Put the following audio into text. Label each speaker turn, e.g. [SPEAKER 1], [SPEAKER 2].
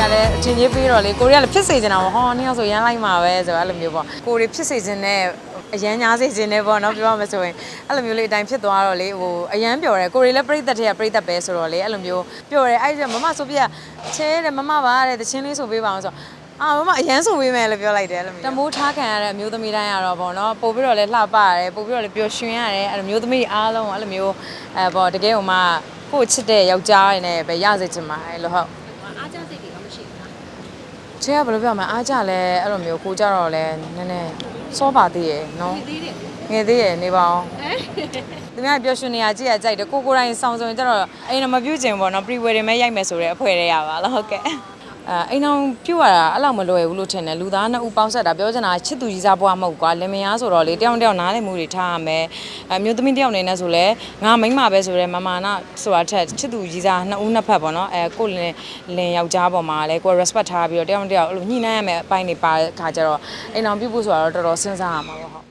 [SPEAKER 1] ကလည်းအချင်းချင်းပြီးတော့လေကိုရီးယားလည်းဖြစ်စေချင်တာပေါ့ဟောနှစ်ယောက်ဆိုရမ်းလိုက်မှာပဲဆိုတော့အဲ့လိုမျိုးပေါ့ကိုရီဖြစ်စေချင်တဲ့အရန်ညားစေချင်တယ်ပေါ့နော်ပြောရမယ်ဆိုရင်အဲ့လိုမျိုးလေးအတိုင်းဖြစ်သွားတော့လေဟိုအရန်ပျော်တယ်ကိုရီလည်းပြိသက်တဲ့ကပြိသက်ပဲဆိုတော့လေအဲ့လိုမျိုးပျော်တယ်အဲ့ဒါမမဆိုပြချဲတယ်မမပါတဲ့တချင်းလေးဆိုပေးပါအောင်ဆိုအာမမအရန်ဆိုပေးမယ်လို့ပြောလိုက်တယ်အဲ့လိုမျိုးတမိုးထားခံရတဲ့အမျိုးသမီးတိုင်းကတော့ပေါ့နော်ပို့ပြီးတော့လဲလှပရတယ်ပို့ပြီးတော့လဲပျော်ရွှင်ရတယ်အဲ့လိုမျိုးသမီးအားလုံးအဲ့လိုမျိုးအဲပေါ့တကယ်ဟိုမှကိုချစ်တဲ့ယောက်ျားရင်းနဲ့ပဲရစေချင်ပါတယ်လို့ဟုတ်
[SPEAKER 2] အားကြစိတ်တွေကမရှိဘူးလား
[SPEAKER 1] ချဲကဘယ်လိုပြောမလဲအားကြလဲအဲ့လိုမျိုးကိုကြတော့လဲနည်းနည်းစောပါသေးရဲ့နော်
[SPEAKER 2] ဒီသေးတယ်
[SPEAKER 1] ငယ်သေးရဲ့နေပါအောင်
[SPEAKER 2] ဟမ်
[SPEAKER 1] သူများပျော်ရွှင်နေရကြည့်ရကြိုက်တယ်ကိုကိုယ်တိုင်ဆောင်းဆိုရင်ကျတော့အိမ်တော့မပြုတ်ချင်ဘူးပေါ့နော် pre wedding မဲရိုက်မယ်ဆိုတဲ့အဖွဲတွေရပါလားဟုတ်ကဲ့ အဲအိမ်အောင်ပြုတ်ရတာအဲ့လောက်မလွယ်ဘူးလို့ထင်တယ်လူသားနှစ်ဦးပေါင်းဆက်တာပြောချင်တာချစ်သူကြီးစားဘွားမဟုတ်ကွာလင်မယားဆိုတော့လေတယောက်တယောက်နားလည်မှုတွေထားရမယ်အမျိုးသမီးတယောက်အနေနဲ့ဆိုလဲငါမိန်းမပဲဆိုရဲမမာနာဆိုတာထက်ချစ်သူကြီးစားနှစ်ဦးနှစ်ဖက်ပေါ့နော်အဲကိုလင်လင်ယောက်ျားပေါ်မှာလဲကို respect ထားပြီးတော့တယောက်တယောက်အဲ့လိုညှိနှိုင်းရမယ်အပိုင်းတွေပါတဲ့ခါကျတော့အိမ်အောင်ပြုတ်ဖို့ဆိုတော့တော်တော်စဉ်းစားရမှာပေါ့ဟုတ်